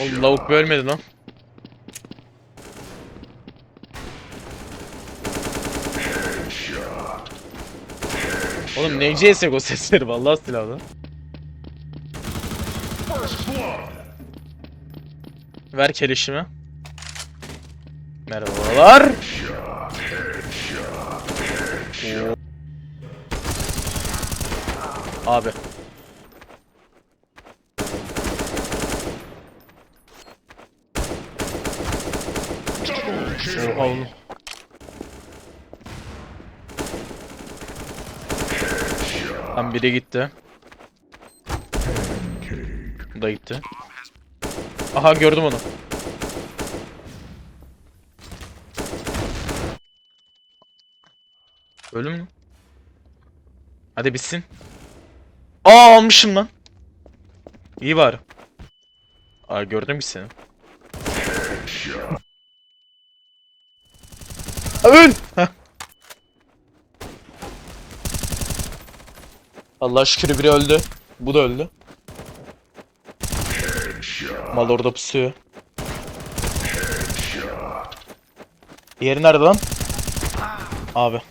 Oğlum lavuk bölmedi lan. Oğlum ne CSGO o sesleri vallahi silahlı. Ver kelişimi. Merhabalar. Abi. Oğlum. Tam biri gitti. Da gitti. Aha gördüm onu. Ölüm mü? Hadi bitsin. Aa almışım lan. İyi bari. Aa gördüm ki seni. Öl! Heh. Allah şükür biri öldü. Bu da öldü. Mal orada pusuyor. Diğeri nerede lan? Abi.